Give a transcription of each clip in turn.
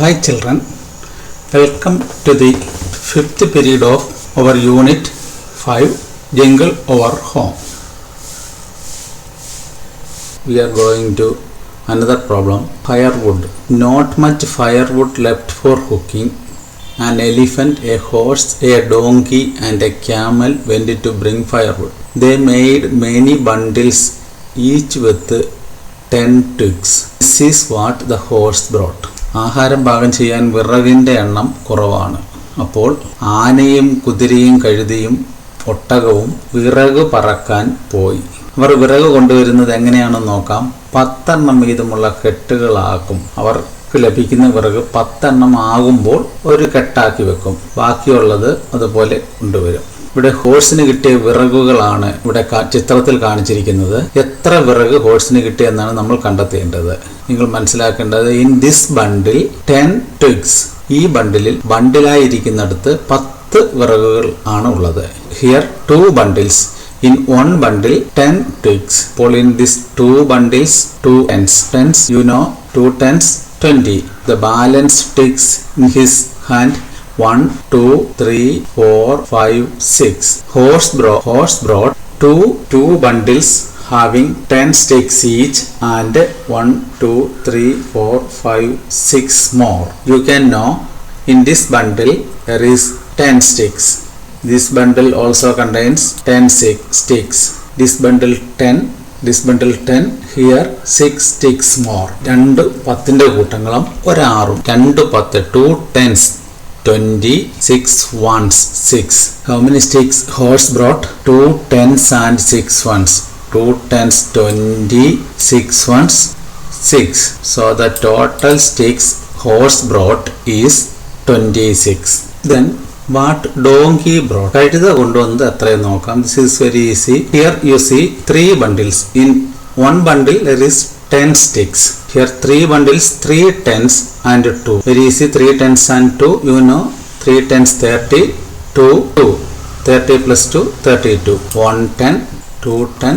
Hi children, welcome to the fifth period of our unit 5 Jungle over Home. We are going to another problem firewood. Not much firewood left for cooking. An elephant, a horse, a donkey, and a camel went to bring firewood. They made many bundles, each with 10 twigs. This is what the horse brought. ആഹാരം പാകം ചെയ്യാൻ വിറകിന്റെ എണ്ണം കുറവാണ്. അപ്പോൾ ആനയും കുതിരയും കഴുതിയും ഒട്ടകവും വിറക് പറക്കാൻ പോയി. അവർ വിറക് കൊണ്ടുവരുന്നത് എങ്ങനെയാണെന്ന് നോക്കാം. പത്തെണ്ണം വീതമുള്ള കെട്ടുകളാക്കും. അവർക്ക് ലഭിക്കുന്ന വിറക് പത്തെണ്ണം ആകുമ്പോൾ ഒരു കെട്ടാക്കി വെക്കും. ബാക്കിയുള്ളത് അതുപോലെ കൊണ്ടുവരും. ഇവിടെ ഹോഴ്സിന് കിട്ടിയ വിറകുകളാണ് ഇവിടെ ചിത്രത്തിൽ കാണിച്ചിരിക്കുന്നത്. എത്ര വിറക് ഹോഴ്സിന് കിട്ടിയെന്നാണ് നമ്മൾ കണ്ടെത്തേണ്ടത്. നിങ്ങൾ മനസ്സിലാക്കേണ്ടത് in this bundle ten twigs ഈ ബണ്ടിലിൽ ബണ്ടിലായിരിക്കുന്നിടത്ത് പത്ത് വിറകുകൾ ആണ് ഉള്ളത്. Here two bundles in one bundle ten twigs അപ്പോൾ in this two bundles two tens tens you know two tens twenty the balance twigs in his hand one two three four five six horse bro horse brought two two bundles having 10 sticks each and one, two, three, four, five, six more. You can know in this bundle there is 10 sticks. This bundle also contains ten six sticks. This bundle 10 this bundle ten here six sticks more രണ്ട് പത്തിന്റെ കൂട്ടങ്ങളും ഒരാറും രണ്ട് പത്ത് two tens twenty six ones six how many sticks horse brought two tens and six ones two tens twenty six ones six so the total sticks horse brought is twenty six then what donkey brought കഴുത കൊണ്ടുവന്നത് അത്രയും നോക്കാം. This is very easy here you see three bundles in one bundle there is ten sticks here three bundles three tens and two very easy three tens and two you know three tens thirty two two thirty plus two thirty two one ten two ten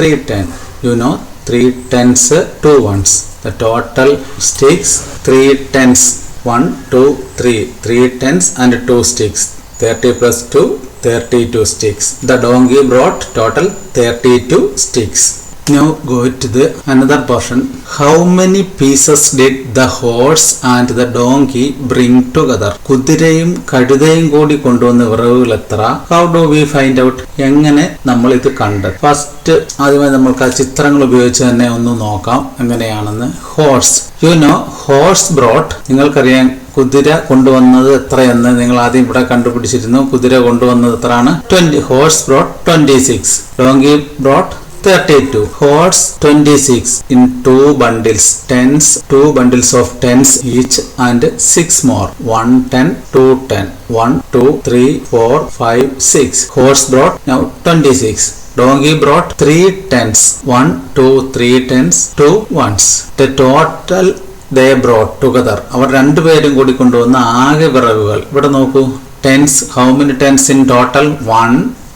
310. You know 3 tens, uh, 2 ones. The total sticks 3 tens. 1, 2, 3. 3 tens and 2 sticks. 30 plus 2, 32 sticks. The donkey brought total 32 sticks. Now go to the another portion. How many pieces did the horse and the donkey bring together? കുതിരയും കഴുതയും കൂടി കൊണ്ടുവന്ന വിറവുകൾ എത്ര? How do we find out എങ്ങനെ നമ്മൾ ഇത് കണ്ട്? ഫസ്റ്റ് ആദ്യമായി നമ്മൾക്ക് ആ ചിത്രങ്ങൾ ഉപയോഗിച്ച് തന്നെ ഒന്ന് നോക്കാം. എങ്ങനെയാണെന്ന്? Horse you know horse brought നിങ്ങൾക്കറിയാം കുതിര കൊണ്ടുവന്നത് എത്രയെന്ന്. നിങ്ങൾ ആദ്യം ഇവിടെ കണ്ടുപിടിച്ചിരുന്നു. കുതിര കൊണ്ടുവന്നത് എത്രയാണ്? Twenty horse brought twenty six donkey brought thirty two horse twenty six in two bundles tens two bundles of tens each and six more one ten two ten one two three four five six horse brought now twenty six donkey brought three tens one two three tens two ones the total they brought together അവർ രണ്ടുപേരും കൂടി കൊണ്ടുവന്ന ആകെ വിറകുകൾ. ഇവിടെ നോക്കൂ. Tens how many tens in total one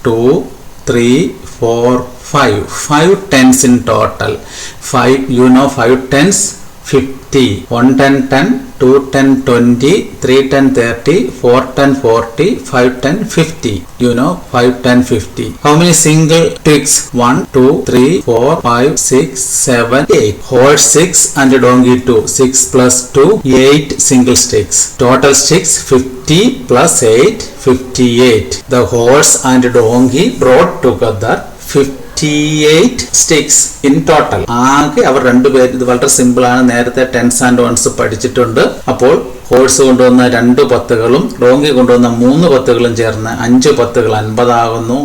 two three four 5 5 tens in total. 5 you know 5 tens 50 1 10 10 2 10 20 3 10 30 4 10 40 5 10 50 you know 5 10 50 how many single sticks? 1 2 3 4 5 6 7 8 whole 6 and donkey 2 6 plus 2 8 single sticks. Total sticks 50 plus 8 58 the horse and donkey brought together 50 sticks in total ആകെ അവർ രണ്ടുപേർ ഇത് വളരെ simple ആണ്. നേരത്തെ tens and ones പഠിച്ചിട്ടുണ്ട്. അപ്പോൾ horse കൊണ്ടുവന്ന രണ്ട് പത്തുകളും റോങ്ങി കൊണ്ടുവന്ന മൂന്ന് പത്തുകളും ചേർന്ന് അഞ്ച് പത്തുകൾ അൻപതാകുന്നു.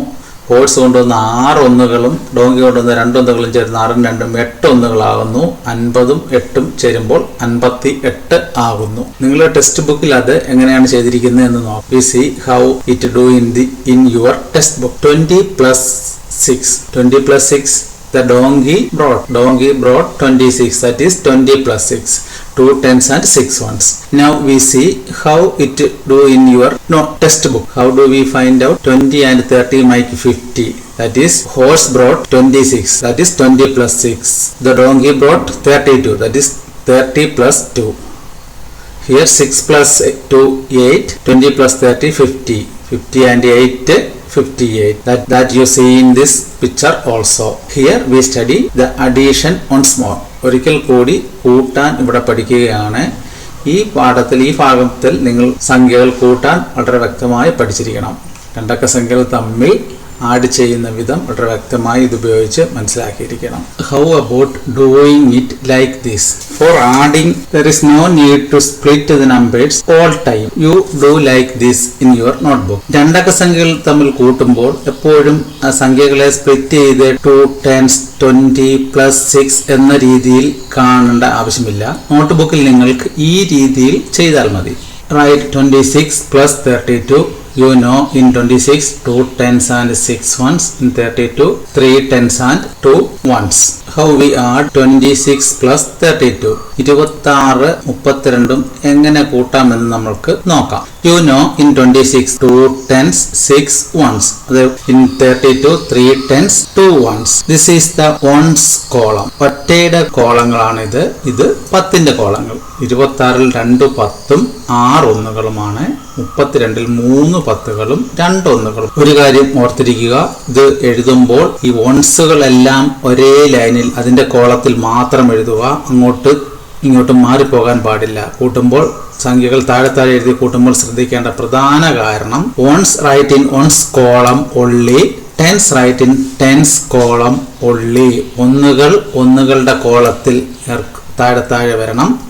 ഹോഴ്സ് കൊണ്ടുവന്ന ആറ് ഒന്നുകളും ഡോങ്കി കൊണ്ടുവന്ന രണ്ടൊന്നുകളും ചേർന്ന് ആറും രണ്ടും എട്ട് ഒന്നുകളാകുന്നു. അൻപതും എട്ടും ചേരുമ്പോൾ അൻപത്തി എട്ട് ആകുന്നു. നിങ്ങളുടെ ടെക്സ്റ്റ് ബുക്കിൽ അത് എങ്ങനെയാണ് ചെയ്തിരിക്കുന്നത് എന്ന് നോക്കി. See how it do in the in your text book twenty plus 6. 20 plus 6, the donkey brought. Donkey brought 26, that is 20 plus 6. 2 tens and 6 ones. Now we see how it do in your no, textbook. How do we find out 20 and 30 make 50? that is horse brought 26 that is 20 plus 6 the donkey brought 32 that is 30 plus 2 here 6 plus 2 8 20 plus 30 50 50 and 8 58. That, that you see in this picture also. Here we study the addition once more. ഒരിക്കൽ കൂടി കൂട്ടാൻ ഇവിടെ പഠിക്കുകയാണ് ഈ പാഠത്തിൽ ഈ ഭാഗത്തിൽ നിങ്ങൾ സംഖ്യകൾ കൂട്ടാൻ വളരെ വ്യക്തമായി പഠിച്ചിരിക്കണം രണ്ടക്ക സംഖ്യകൾ തമ്മിൽ ആഡ് ചെയ്യുന്ന വിധം വളരെ വ്യക്തമായി ഇത് ഉപയോഗിച്ച് മനസ്സിലാക്കിയിരിക്കണം. How about doing it like this for adding there is no need to split the numbers all time you do like this in your notebook രണ്ടക്ക സംഖ്യകൾ തമ്മിൽ കൂട്ടുമ്പോൾ എപ്പോഴും ആ സംഖ്യകളെ സ്പ്ലിറ്റ് ചെയ്ത് two tens twenty plus six എന്ന രീതിയിൽ കാണേണ്ട ആവശ്യമില്ല. നോട്ട്ബുക്കിൽ നിങ്ങൾക്ക് ഈ രീതിയിൽ ചെയ്താൽ മതി. Write twenty six plus thirty two you know in 26 2 tens and 6 ones. In 32 3 tens and 2 ones how we add 26 plus 32 ഇരുപത്താറ് മുപ്പത്തിരണ്ടും എങ്ങനെ കൂട്ടാമെന്ന് നമ്മൾക്ക് നോക്കാം. You know in twenty six two tens six ones അത് in thirty two three tens two ones this is the ones column ഒറ്റയുടെ കോളങ്ങളാണ് ഇത് ഇത് പത്തിന്റെ കോളങ്ങൾ. ഇരുപത്തി ആറിൽ രണ്ട് പത്തും ആറ് ഒന്നുകളുമാണ്. മുപ്പത്തിരണ്ടിൽ മൂന്ന് പത്തുകളും രണ്ട് ഒന്നുകളും. ഒരു കാര്യം ഓർത്തിരിക്കുക. ഇത് എഴുതുമ്പോൾ ഈ വൺസുകളെല്ലാം ഒരേ ലൈനിൽ അതിന്റെ കോളത്തിൽ മാത്രം എഴുതുക. അങ്ങോട്ട് ഇങ്ങോട്ട് മാറിപ്പോകാൻ പാടില്ല. കൂട്ടുമ്പോൾ സംഖ്യകൾ താഴെ താഴെ എഴുതി കൂട്ടുമ്പോൾ ശ്രദ്ധിക്കേണ്ട പ്രധാന കാരണം ones write in ones column only tens write in tens column only ഒന്നുകൾ ഒന്നുകളുടെ കോളത്തിൽ താഴെ താഴെ വരണം.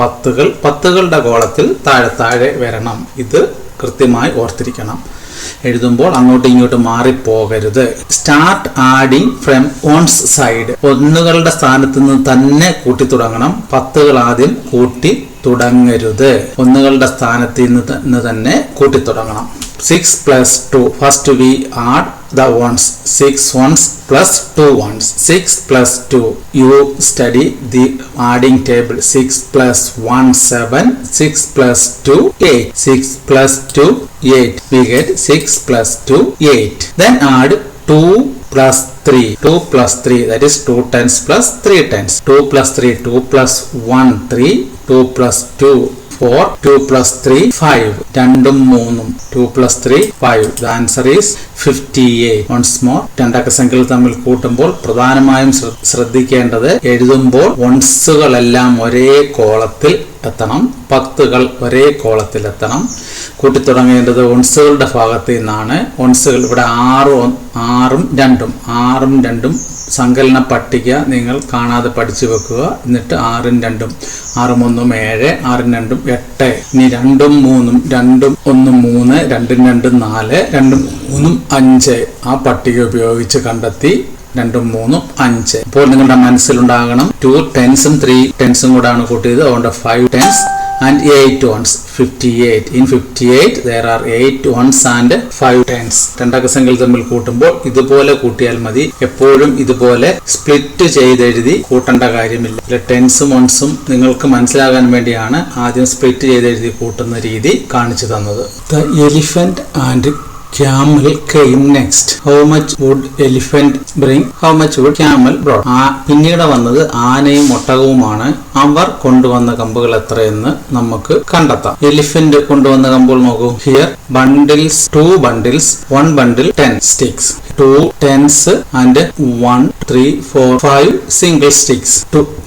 പത്തുകൾ പത്തുകളുടെ കോളത്തിൽ താഴെ താഴെ വരണം. ഇത് കൃത്യമായി ഓർത്തിരിക്കണം. എഴുതുമ്പോൾ അങ്ങോട്ടും ഇങ്ങോട്ടും മാറിപ്പോകരുത്. Start adding from ones side ഒന്നുകളുടെ സ്ഥാനത്ത് നിന്ന് തന്നെ കൂട്ടി തുടങ്ങണം പത്തുകൾ ആദ്യം കൂട്ടി തുടങ്ങരുത്. ഒന്നുകളുടെ സ്ഥാനത്ത് നിന്ന് തന്നെ കൂട്ടി തുടങ്ങണം six plus two first we are the ones six ones plus two ones six plus two you study the adding table six plus one seven six plus two eight six plus two eight we get six plus two eight then add two plus three two plus three that is two tens plus three tens two plus three two plus one three 2 plus 2 four two plus three five രണ്ടും മൂന്നും two plus three five the answer is fifty eight once more രണ്ടക്ക സംഖ്യകൾ തമ്മിൽ കൂട്ടുമ്പോൾ പ്രധാനമായും ശ്രദ്ധിക്കേണ്ടത് എഴുതുമ്പോൾ വൺസുകളെല്ലാം ഒരേ കോളത്തിൽ എത്തണം പത്തുകൾ ഒരേ കോളത്തിൽ എത്തണം കൂട്ടിത്തുടങ്ങേണ്ടത് ഒൺസുകളുടെ ഭാഗത്ത് നിന്നാണ് ഒൺസുകൾ ഇവിടെ ആറ് ആറും രണ്ടും ആറും രണ്ടും സങ്കലന പട്ടിക നിങ്ങൾ കാണാതെ പഠിച്ചു വെക്കുക. എന്നിട്ട് ആറും രണ്ടും ആറും ഒന്നും ഏഴ് ആറും രണ്ടും എട്ട് ഇനി രണ്ടും മൂന്നും രണ്ടും ഒന്നും മൂന്ന് രണ്ടും രണ്ടും നാല് രണ്ടും മൂന്നും അഞ്ച് ആ പട്ടിക ഉപയോഗിച്ച് കണ്ടെത്തി രണ്ടും മൂന്നും അഞ്ച്. അപ്പോൾ നിങ്ങളുടെ മനസ്സിലുണ്ടാകണം ടു ടെൻസും ത്രീ ടെൻസും കൂടാണ് കൂട്ടിയത്. അതുകൊണ്ട് five tens and eight ones fifty eight in fifty eight there are eight ones and five tens രണ്ടക്ക സംഖ്യകൾ തമ്മിൽ കൂട്ടുമ്പോൾ ഇതുപോലെ കൂട്ടിയാൽ മതി. എപ്പോഴും ഇതുപോലെ സ്പ്ലിറ്റ് ചെയ്തെഴുതി കൂട്ടേണ്ട കാര്യമില്ല. ടെൻസും വൺസും നിങ്ങൾക്ക് മനസ്സിലാകാൻ വേണ്ടിയാണ് ആദ്യം സ്പ്ലിറ്റ് ചെയ്തെഴുതി കൂട്ടുന്ന രീതി കാണിച്ചു തന്നത്. The elephant and camel came next how much would elephant bring? How much would camel brought? ആ പിന്നീട് വന്നത് ആനയും ഒട്ടകവുമാണ്. അവർ കൊണ്ടുവന്ന കമ്പുകൾ എത്രയെന്ന് നമുക്ക് കണ്ടെത്താം. എലിഫന്റ് കൊണ്ടുവന്ന കമ്പുകൾ നോക്കൂ. Here bundles two bundles one bundle ten sticks two tens and one three four five single sticks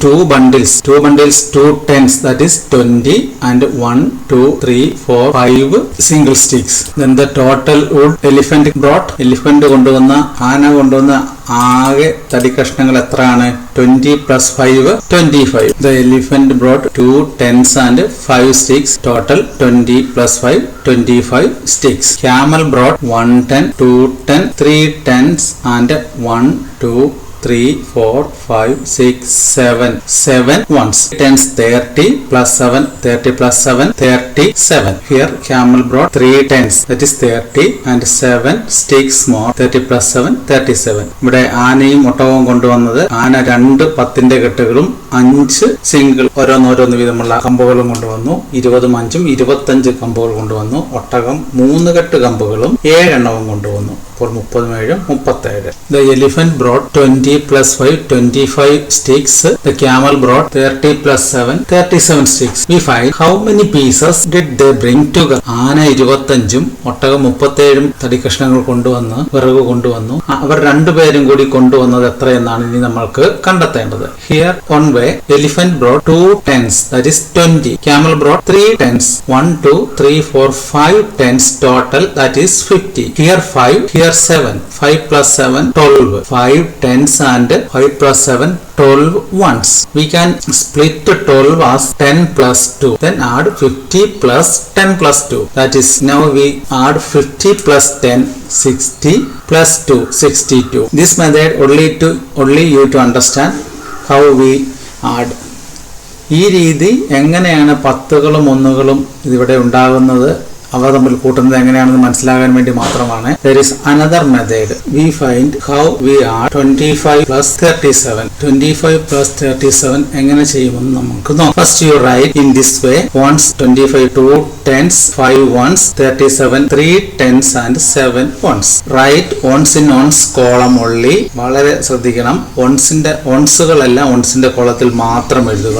two bundles two bundles two tens that is twenty and one two three four five single sticks then the total wood elephant brought elephant കൊണ്ടുവന്ന ആന കൊണ്ടുവന്ന ആകെ തടി കഷ്ണങ്ങൾ എത്രയാണ്? Twenty plus five twenty five the elephant brought two tens and five sticks total twenty plus five twenty five sticks camel brought one ten two ten three tens and one two three four five six seven seven ones tens thirty plus seven thirty plus seven thirty seven here camel brought three tens that is thirty and seven sticks more thirty plus seven thirty seven ഇവിടെ ആനയും ഒട്ടകവും കൊണ്ടുവന്നത് ആന രണ്ട് പത്തിന്റെ കെട്ടുകളും അഞ്ച് single ഓരോന്നോരോന്ന് വീതമുള്ള കമ്പുകളും കൊണ്ടുവന്നു. ഇരുപതും അഞ്ചും ഇരുപത്തഞ്ച് കമ്പുകൾ കൊണ്ടുവന്നു. ഒട്ടകം മൂന്ന് കെട്ട് കമ്പുകളും ഏഴെണ്ണവും കൊണ്ടുവന്നു. അപ്പോൾ മുപ്പതും ഏഴും മുപ്പത്തേഴ്. The elephant brought twenty 20 plus 5 25 sticks. The camel brought 30 plus 7 37 sticks. We find how many pieces did they bring together. ആന ഇരുപത്തഞ്ചും ഒട്ടകം മുപ്പത്തേഴും തടി കഷ്ണങ്ങൾ കൊണ്ടുവന്ന് വിറക് കൊണ്ടുവന്നു. അവർ രണ്ടുപേരും കൂടി കൊണ്ടുവന്നത് എത്രയെന്നാണ് ഇനി നമ്മൾക്ക് കണ്ടെത്തേണ്ടത്. Here one way elephant brought two tens that is twenty camel brought three tens one two three four five tens total that is fifty here five here seven five plus seven twelve five tens and five plus seven 12 ones. We can split 12 as 10 plus 2. Then add 50 plus 10 plus 2. That is now we add 50 plus 10 60 plus 2 62. This method only to only you to understand how we add. ഈ രീതി എങ്ങനെയാണ് പത്തുകളും ഒന്നുകളും ഇതിവിടെ ഉണ്ടാകുന്നത് അവ തമ്മിൽ കൂട്ടുന്നത് എങ്ങനെയാണെന്ന് മനസ്സിലാകാൻ വേണ്ടി മാത്രമാണ്. There is another method we find how we are twenty five plus thirty seven twenty five plus thirty seven എങ്ങനെ ചെയ്യുമെന്ന് നമുക്ക് നോക്കാം. First you write in this way ones twenty five two tens five ones thirty seven three tens and seven ones write ones in ones column only വളരെ ശ്രദ്ധിക്കണം വൺസിന്റെ വൺസുകളെല്ലാം വൺസിന്റെ കോളത്തിൽ മാത്രം എഴുതുക.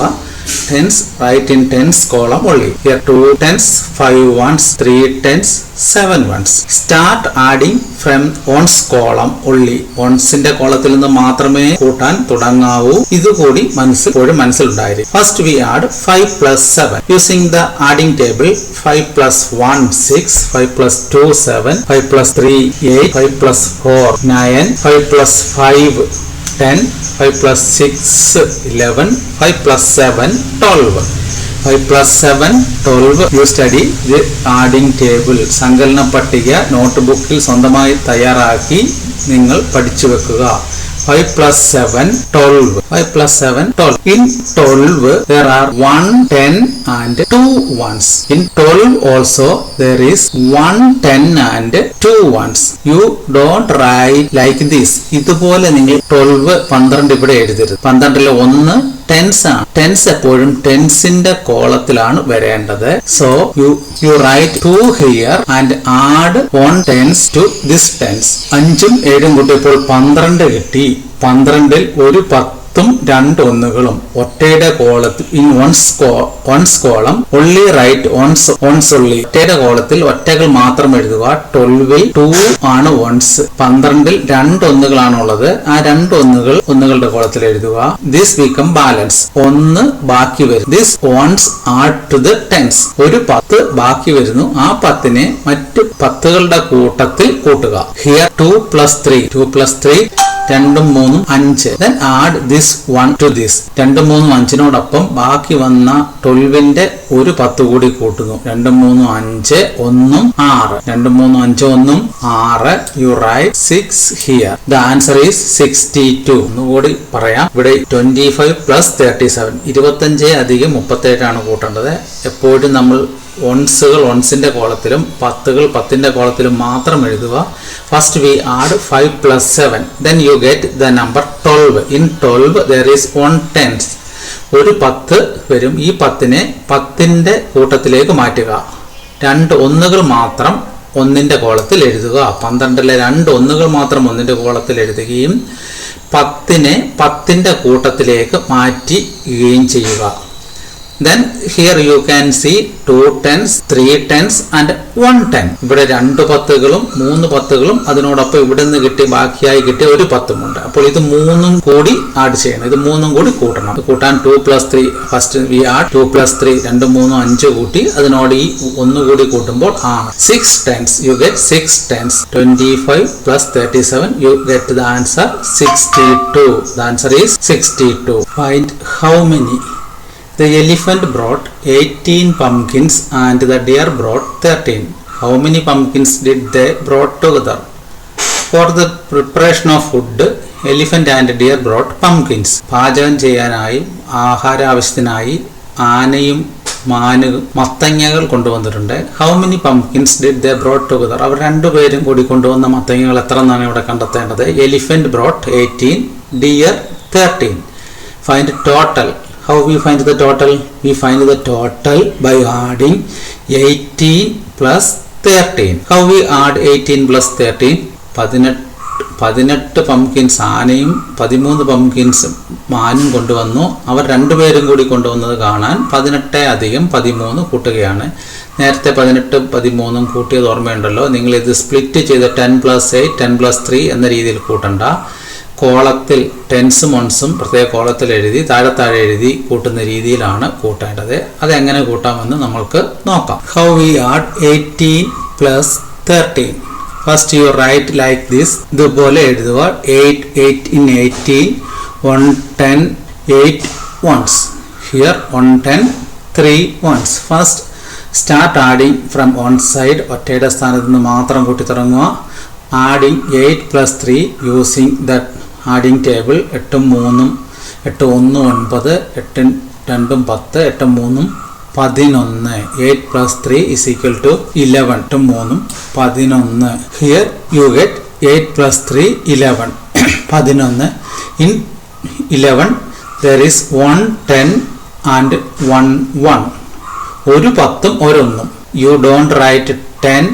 Tens write in tens column only. Here two tens five ones three tens seven ones. Start adding from ones column only. Onesന്റെ കോളത്തിൽ നിന്ന് മാത്രമേ കൂട്ടാൻ തുടങ്ങാവൂ. ഇതുകൂടി മനസ്സിൽ എപ്പോഴും മനസ്സിലുണ്ടായിരുന്നു first we add five plus seven using the adding table five plus one six five plus two seven five plus three eight five plus four nine five plus five 10 5 plus 6 11 5 plus 7 12 5 plus 7 12 you study the adding table സങ്കലന പട്ടിക not ബുക്കിൽ സ്വന്തമായി തയ്യാറാക്കി നിങ്ങൾ പഠിച്ചു വെക്കുക. 5 plus 7 12 5 plus 7 12 in 12 there are 1 10 and 2 ones in 12 also there is 1 10 and 2 ones you don't write like this ഇതുപോലെ നിങ്ങൾ 12 പന്ത്രണ്ട് ഇവിടെ എഴുതരുത് പന്ത്രണ്ടിലെ ഒന്ന് ടെൻസ് ആണ് ടെൻസ് എപ്പോഴും ടെൻസിന്റെ കോളത്തിലാണ് വരേണ്ടത്. So you you write two here and add one tens to this tens അഞ്ചും ഏഴും കൂട്ടിയപ്പോൾ പന്ത്രണ്ട് കിട്ടി. പന്ത്രണ്ടിൽ ഒരു പത്തും രണ്ട് ഒന്നുകളും ഒറ്റയുടെ കോളത്തിൽ in ones ones column only write ones ones only ഒറ്റയുടെ കോളത്തിൽ ഒറ്റകൾ മാത്രം എഴുതുക. ട്വൽവിൽ ടു ആണ് വൺസ് പന്ത്രണ്ടിൽ രണ്ട് ഒന്നുകളാണ് ഉള്ളത് ആ രണ്ട് ഒന്നുകൾ ഒന്നുകളുടെ കോളത്തിൽ എഴുതുക. ദിസ് ബിക്കം ബാലൻസ് ഒന്ന് ബാക്കി വരും. This ones add to the tens ഒരു പത്ത് ബാക്കി വരുന്നു. ആ പത്തിനെ മറ്റു പത്തുകളുടെ കൂട്ടത്തിൽ കൂട്ടുക. Here two plus three two plus three രണ്ടും മൂന്നും അഞ്ച്. Then add this one to this രണ്ടും മൂന്നും അഞ്ചിനോടൊപ്പം ബാക്കി വന്ന ട്വൽവിന്റെ ഒരു പത്ത് കൂടി കൂട്ടുന്നു. രണ്ടും മൂന്നും അഞ്ച് ഒന്നും ആറ്. രണ്ടും മൂന്നും അഞ്ച് ഒന്നും ആറ്. You write six here the answer is sixty two ഒന്നുകൂടി പറയാം. ഇവിടെ twenty five plus thirty seven ഇരുപത്തഞ്ച് അധികം മുപ്പത്തേഴാണ് കൂട്ടേണ്ടത്. എപ്പോഴും നമ്മൾ ഒൺസുകൾ ഒൺസിന്റെ കോളത്തിലും പത്തുകൾ പത്തിന്റെ കോളത്തിലും മാത്രം എഴുതുക. First we add five plus seven then you get the number twelve in twelve there is one tens ഒരു പത്ത് വരും. ഈ പത്തിനെ പത്തിന്റെ കൂട്ടത്തിലേക്ക് മാറ്റുക. രണ്ട് ഒന്നുകൾ മാത്രം ഒന്നിന്റെ കോളത്തിൽ എഴുതുക. പന്ത്രണ്ടിലെ രണ്ട് ഒന്നുകൾ മാത്രം ഒന്നിന്റെ കോളത്തിൽ എഴുതുകയും പത്തിനെ പത്തിന്റെ കൂട്ടത്തിലേക്ക് മാറ്റുകയും ചെയ്യുക. Then here you can see two tens three tens and one ten. ഇവിടെ രണ്ട് പത്തുകളും മൂന്ന് പത്തുകളും അതിനോടൊപ്പം ഇവിടെ നിന്ന് കിട്ടി ബാക്കിയായി കിട്ടിയ ഒരു പത്തുമുണ്ട് അപ്പോൾ ഇത് മൂന്നും കൂടി ആഡ് ചെയ്യണം. ഇത് മൂന്നും കൂടി കൂട്ടണം. കൂട്ടാൻ two plus three first we add two plus three രണ്ട് മൂന്നും അഞ്ച് കൂട്ടി അതിനോട് ഈ ഒന്ന് കൂടി കൂട്ടുമ്പോൾ ആ six tens you get six tens twenty five plus thirty seven you get the answer sixty two the answer is sixty two find how many The elephant brought 18 pumpkins and the deer brought 13. How many pumpkins did they brought together? For the preparation of food, elephant and deer brought pumpkins. പാചകം ചെയ്യാനായി ആഹാര ആവശ്യത്തിനായി ആനയും മാനും മത്തങ്ങകൾ കൊണ്ടുവന്നിട്ടുണ്ട് how many pumpkins did they brought together അവർ രണ്ടുപേരും കൂടി കൊണ്ടുവന്ന മത്തങ്ങകൾ എത്ര എന്നാണ് ഇവിടെ കണ്ടെത്തേണ്ടത് elephant brought eighteen deer thirteen find total how we find the total? We find the total by adding 18 plus 13 how we add 18 plus 13 പതിനെട്ട് പതിനെട്ട് പംകിൻസ് ആനയും പതിമൂന്ന് പംകിൻസ് മാനും കൊണ്ടുവന്നു അവർ രണ്ടുപേരും കൂടി കൊണ്ടുവന്നത് കാണാൻ പതിനെട്ട് അധികം പതിമൂന്ന് കൂട്ടുകയാണ് നേരത്തെ പതിനെട്ട് പതിമൂന്നും കൂട്ടിയത് ഓർമ്മയുണ്ടല്ലോ നിങ്ങൾ ഇത് സ്പ്ലിറ്റ് ചെയ്ത് ten plus eight ten plus three എന്ന രീതിയിൽ കൂട്ടണ്ട കോളത്തിൽ ടെൻസ് മൺസും പ്രത്യേക കോളത്തിൽ എഴുതി താഴെ താഴെ എഴുതി കൂട്ടുന്ന രീതിയിലാണ് കൂട്ടേണ്ടത്. അതെങ്ങനെ കൂട്ടാമെന്ന് നമ്മൾക്ക് നോക്കാം. How we are eighteen plus thirteen first you write like this ഇതുപോലെ എഴുതുക. Eight eight in eighteen one ten eight ones here one ten three ones first start adding from one side ഒറ്റയുടെ സ്ഥാനത്ത് നിന്ന് മാത്രം കൂട്ടി തുടങ്ങുക adding eight plus three using the adding table എട്ടും മൂന്നും എട്ട് ഒന്ന് ഒൻപത് എട്ടും രണ്ടും പത്ത് എട്ടും മൂന്നും പതിനൊന്ന്. Eight plus three is equal to eleven എട്ടും മൂന്നും പതിനൊന്ന്. Here you get eight plus three eleven പതിനൊന്ന് in eleven there is one ten and one one ഒരു പത്തും ഒരൊന്നും you don't write ten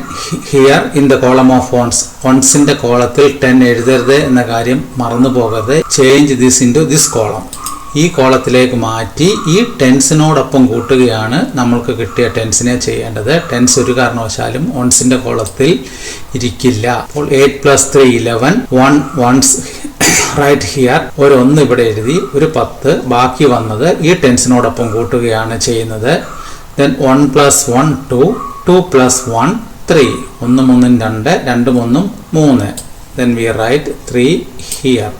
here in the column of ones ഓൺസിന്റെ കോളത്തിൽ ten എഴുതരുത് എന്ന കാര്യം മറന്നു പോകരുത്. Change this into this column ഈ കോളത്തിലേക്ക് മാറ്റി ഈ ടെൻസിനോടൊപ്പം കൂട്ടുകയാണ് നമ്മൾക്ക് കിട്ടിയ ടെൻസിനെ ചെയ്യേണ്ടത്. ടെൻസ് ഒരു കാരണവശാലും ഓൺസിന്റെ കോളത്തിൽ ഇരിക്കില്ല. അപ്പോൾ eight plus three eleven one ones write here ഒരു ഒന്ന് ഇവിടെ എഴുതി ഒരു പത്ത് ബാക്കി വന്നത് ഈ ടെൻസിനോടൊപ്പം കൂട്ടുകയാണ് ചെയ്യുന്നത്. Then one plus one two two plus one three ഒന്ന് മൂന്നും രണ്ട്. രണ്ട് മൂന്നും മൂന്ന്. Then we write three here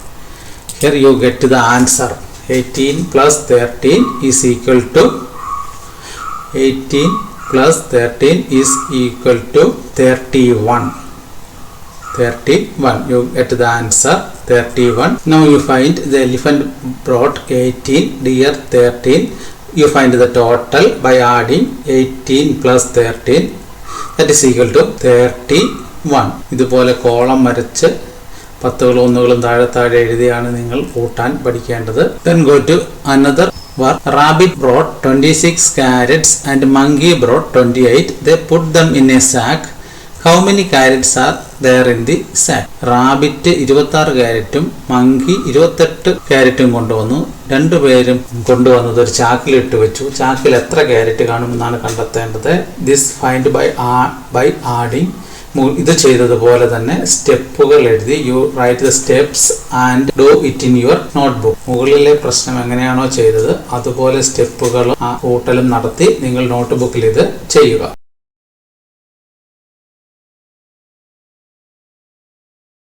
here you get the answer eighteen plus thirteen is equal to eighteen plus thirteen is equal to thirty one 31 you get the answer. 31 now you find the elephant brought 18 deer 13 you find the total by adding 18 plus 13 that is equal to 31 ഇതുപോലെ column വരച്ച് പത്തുകളും ഒന്നുകളും താഴെ താഴെ എഴുതിയാണ് നിങ്ങൾ കൂട്ടാൻ പഠിക്കേണ്ടത് then go to another brought rabbit six 26 carrots and monkey brought 28 they put them in a sack how many carrots are there in the sack rabbit ഇരുപത്തി ആറ് ക്യാരറ്റും മങ്കി ഇരുപത്തെട്ട് ക്യാരറ്റും കൊണ്ടുവന്നു. രണ്ടുപേരും കൊണ്ടുവന്നത് ഒരു ചാക്കിൽ ഇട്ട് വെച്ചു. ചാക്കിൽ എത്ര ക്യാരറ്റ് കാണുമെന്നാണ് കണ്ടെത്തേണ്ടത്. This find by ah by adding ഇത് ചെയ്തതുപോലെ തന്നെ സ്റ്റെപ്പുകൾ എഴുതി. You write the steps and do it in your notebook മുകളിലെ പ്രശ്നം എങ്ങനെയാണോ ചെയ്തത് അതുപോലെ സ്റ്റെപ്പുകളും ആ കൂട്ടലും നടത്തി നിങ്ങൾ നോട്ട്ബുക്കിൽ ഇത് ചെയ്യുക.